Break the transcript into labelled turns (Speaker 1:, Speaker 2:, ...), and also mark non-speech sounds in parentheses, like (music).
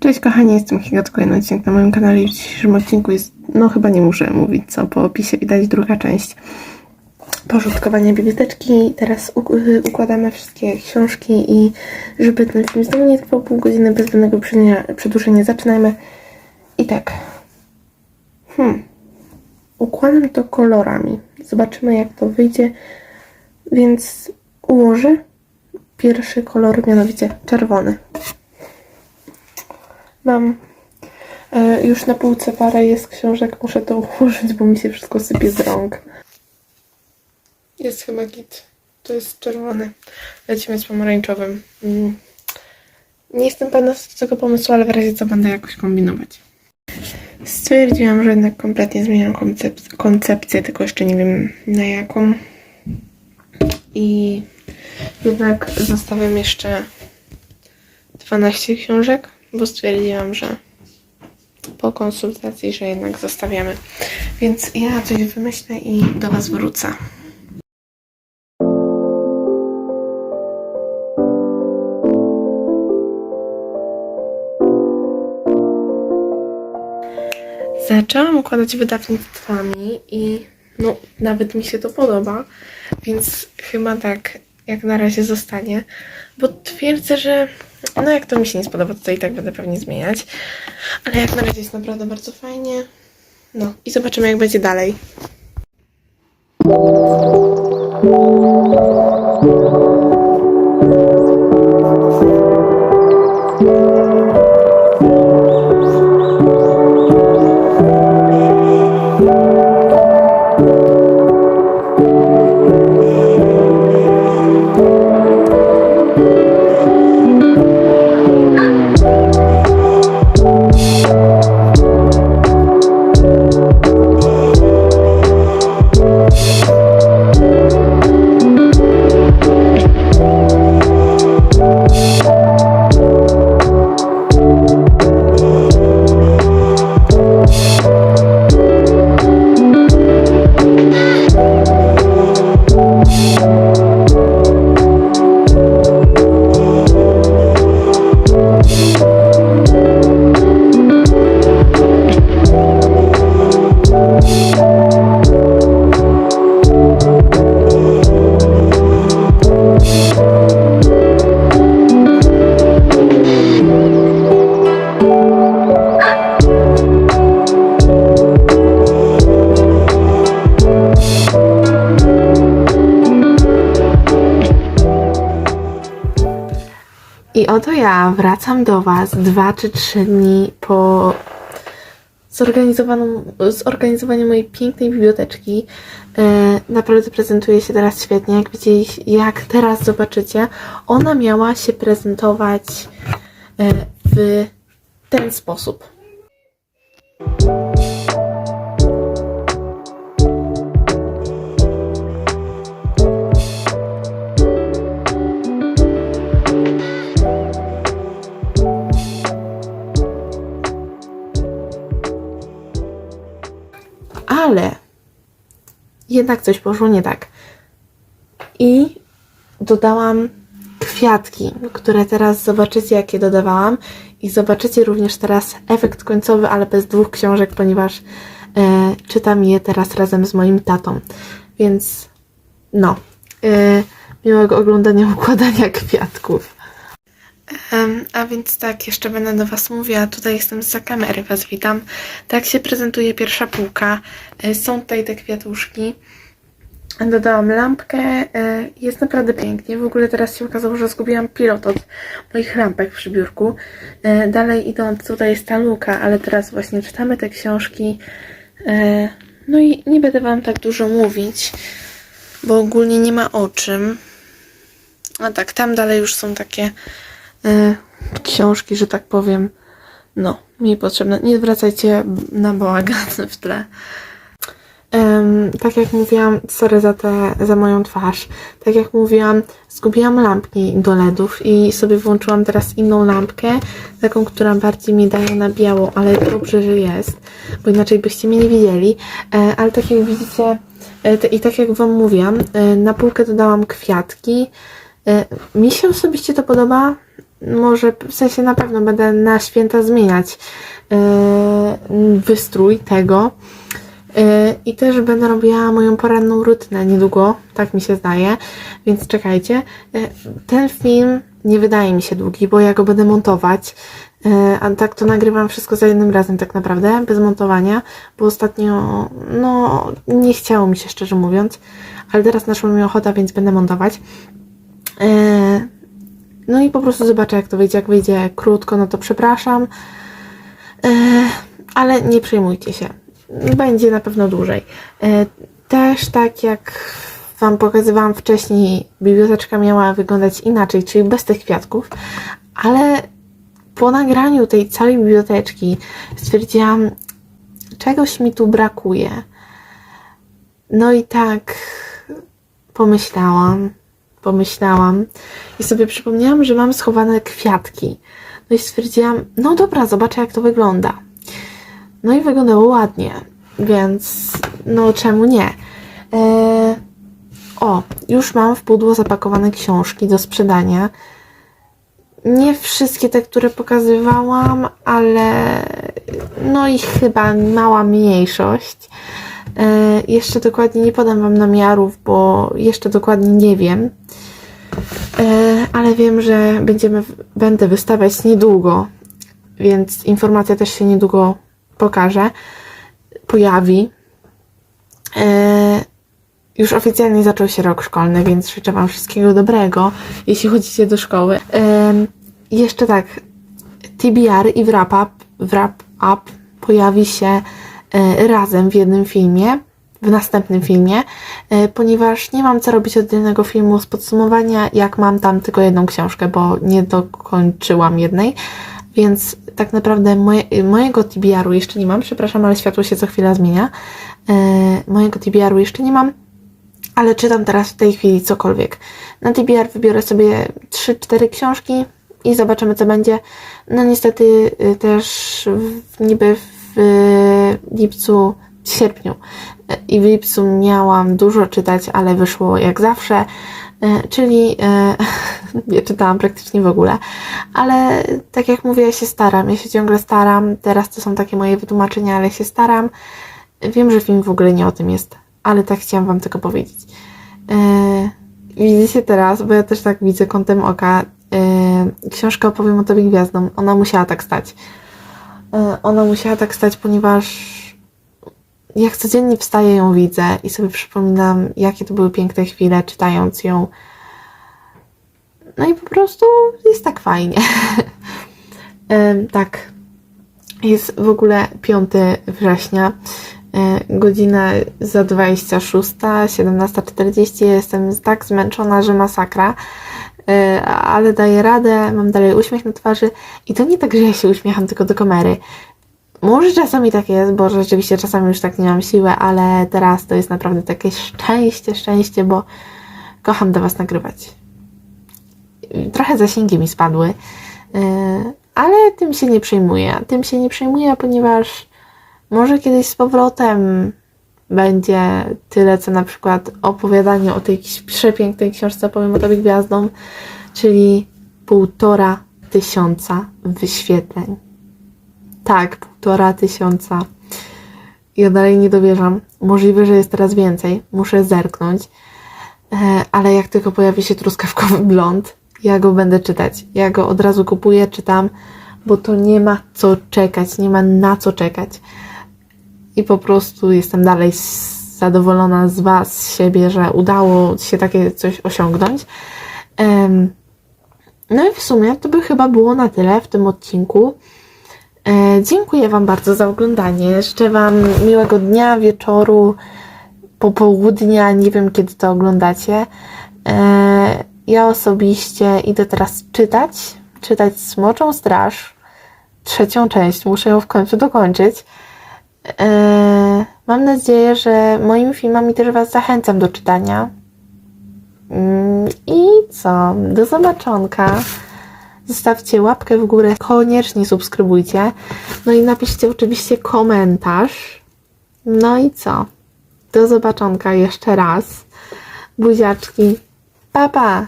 Speaker 1: Cześć kochani, jestem Higa, to kolejny odcinek na moim kanale. W dzisiejszym odcinku jest, no chyba nie muszę mówić co, po opisie widać druga część porządkowania biblioteczki. Teraz uk- układamy wszystkie książki i żeby ten film znowu nie trwał pół godziny bez przedłużenia- przedłużenia, zaczynajmy. I tak. Hmm. Układam to kolorami. Zobaczymy jak to wyjdzie. Więc ułożę pierwszy kolor, mianowicie czerwony. Mam e, już na półce parę jest książek, muszę to ułożyć, bo mi się wszystko sypie z rąk. Jest chyba git. To jest czerwony. Lecimy z pomarańczowym. Mm. Nie jestem pewna z tego pomysłu, ale w razie co będę jakoś kombinować. Stwierdziłam, że jednak kompletnie zmieniam koncep- koncepcję, tylko jeszcze nie wiem na jaką. I jednak zostawiam jeszcze 12 książek, bo stwierdziłam, że po konsultacji, że jednak zostawiamy. Więc ja coś wymyślę i do Was wrócę. Zaczęłam układać wydawnictwami i no, nawet mi się to podoba, więc chyba tak jak na razie zostanie, bo twierdzę, że no jak to mi się nie spodoba, to i tak będę pewnie zmieniać, ale jak na razie jest naprawdę bardzo fajnie. No i zobaczymy jak będzie dalej. I oto ja wracam do Was dwa czy trzy dni po zorganizowaniu mojej pięknej biblioteczki. E, naprawdę prezentuje się teraz świetnie. Jak widzieliście, jak teraz zobaczycie, ona miała się prezentować e, w ten sposób. Jednak coś poszło nie tak. I dodałam kwiatki, które teraz zobaczycie, jakie dodawałam. I zobaczycie również teraz efekt końcowy, ale bez dwóch książek, ponieważ e, czytam je teraz razem z moim tatą. Więc no, e, miłego oglądania (laughs) układania kwiatków. Em, a więc tak, jeszcze będę do Was mówiła. Tutaj jestem za kamery, Was witam. Tak się prezentuje pierwsza półka. E, Są tutaj te kwiatuszki. Dodałam lampkę. e, Jest naprawdę pięknie. W ogóle teraz się okazało, że zgubiłam pilot od moich lampek przy biurku. E, Dalej idąc, tutaj jest ta luka, ale teraz właśnie czytamy te książki. No i nie będę Wam tak dużo mówić, bo ogólnie nie ma o czym. A tak, tam dalej już są takie e, książki, że tak powiem, no, mi potrzebne. Nie zwracajcie na bałagan (laughs) w tle. Em, tak jak mówiłam, sorry za, te, za moją twarz. Tak jak mówiłam, zgubiłam lampki do LEDów i sobie włączyłam teraz inną lampkę, taką, która bardziej mi daje na biało, ale dobrze, że jest, bo inaczej byście mnie nie widzieli. E, ale tak jak widzicie, e, te- i tak jak Wam mówiłam, e, na półkę dodałam kwiatki. E, mi się osobiście to podoba, może w sensie na pewno będę na święta zmieniać yy, wystrój tego. Yy, I też będę robiła moją poranną rutynę niedługo, tak mi się zdaje, więc czekajcie. Yy, ten film nie wydaje mi się długi, bo ja go będę montować. Yy, A tak to nagrywam wszystko za jednym razem, tak naprawdę, bez montowania, bo ostatnio, no, nie chciało mi się szczerze mówiąc, ale teraz naszła mi ochota, więc będę montować. Yy, No i po prostu zobaczę, jak to wyjdzie. Jak wyjdzie krótko, no to przepraszam. Yy, ale nie przejmujcie się. Będzie na pewno dłużej. Yy, Też tak jak Wam pokazywałam wcześniej, biblioteczka miała wyglądać inaczej, czyli bez tych kwiatków, ale po nagraniu tej całej biblioteczki stwierdziłam, czegoś mi tu brakuje. No i tak pomyślałam, pomyślałam i sobie przypomniałam, że mam schowane kwiatki. No i stwierdziłam, no dobra, zobaczę jak to wygląda. No i wyglądało ładnie, więc no czemu nie? Eee, o, już mam w pudło zapakowane książki do sprzedania. Nie wszystkie te, które pokazywałam, ale no i chyba mała mniejszość. E, jeszcze dokładnie nie podam Wam namiarów, bo jeszcze dokładnie nie wiem. E, ale wiem, że będziemy, będę wystawiać niedługo, więc informacja też się niedługo pokaże, pojawi. E, już oficjalnie zaczął się rok szkolny, więc życzę Wam wszystkiego dobrego, jeśli chodzicie do szkoły. Jeszcze tak, TBR i Wrap Up, wrap up pojawi się razem w jednym filmie, w następnym filmie, e, ponieważ nie mam co robić oddzielnego filmu z podsumowania, jak mam tam tylko jedną książkę, bo nie dokończyłam jednej, więc tak naprawdę moje, mojego TBR-u jeszcze nie mam, przepraszam, ale światło się co chwila zmienia. E, mojego TBR-u jeszcze nie mam, ale czytam teraz w tej chwili cokolwiek. Na TBR wybiorę sobie 3-4 książki i zobaczymy, co będzie. No niestety y, też w, niby w lipcu, w sierpniu y, i w lipcu miałam dużo czytać, ale wyszło jak zawsze, y, czyli y, (laughs) nie czytałam praktycznie w ogóle. Ale tak jak mówię, ja się staram, ja się ciągle staram. Teraz to są takie moje wytłumaczenia, ale się staram. Wiem, że film w ogóle nie o tym jest, ale tak chciałam Wam tylko powiedzieć. Widzicie teraz, bo ja też tak widzę kątem oka, książkę opowiem o Tobie Gwiazdom. Ona musiała tak stać. Yy, ona musiała tak stać, ponieważ jak codziennie wstaję ją widzę i sobie przypominam, jakie to były piękne chwile, czytając ją. No i po prostu jest tak fajnie. Yy, (laughs) tak. Jest w ogóle 5 września. E, Godzina za 26, 17.40. Jestem tak zmęczona, że masakra. E, Ale daję radę, mam dalej uśmiech na twarzy. I to nie tak, że ja się uśmiecham tylko do kamery. Może czasami tak jest, bo rzeczywiście czasami już tak nie mam siły, ale teraz to jest naprawdę takie szczęście, szczęście, bo kocham do Was nagrywać. Trochę zasięgi mi spadły, yy, ale tym się nie przejmuję. Tym się nie przejmuję, ponieważ może kiedyś z powrotem będzie tyle, co na przykład opowiadanie o tej przepięknej książce Powiem o Tobie Gwiazdom, czyli półtora tysiąca wyświetleń. Tak, półtora tysiąca. Ja dalej nie dowierzam. Możliwe, że jest teraz więcej. Muszę zerknąć. E, ale jak tylko pojawi się truskawkowy blond, ja go będę czytać. Ja go od razu kupuję, czytam, bo to nie ma co czekać, nie ma na co czekać. I po prostu jestem dalej zadowolona z Was, z siebie, że udało się takie coś osiągnąć. No i w sumie to by chyba było na tyle w tym odcinku. E, dziękuję Wam bardzo za oglądanie. Życzę Wam miłego dnia, wieczoru, popołudnia. Nie wiem, kiedy to oglądacie. E, ja osobiście idę teraz czytać. Czytać Smoczą Straż. Trzecią część. Muszę ją w końcu dokończyć. E, mam nadzieję, że moimi filmami też Was zachęcam do czytania. Mm, I co? Do zobaczonka. Zostawcie łapkę w górę, koniecznie subskrybujcie. No i napiszcie oczywiście komentarz. No i co? Do zobaczonka jeszcze raz. Buziaczki. Pa, pa!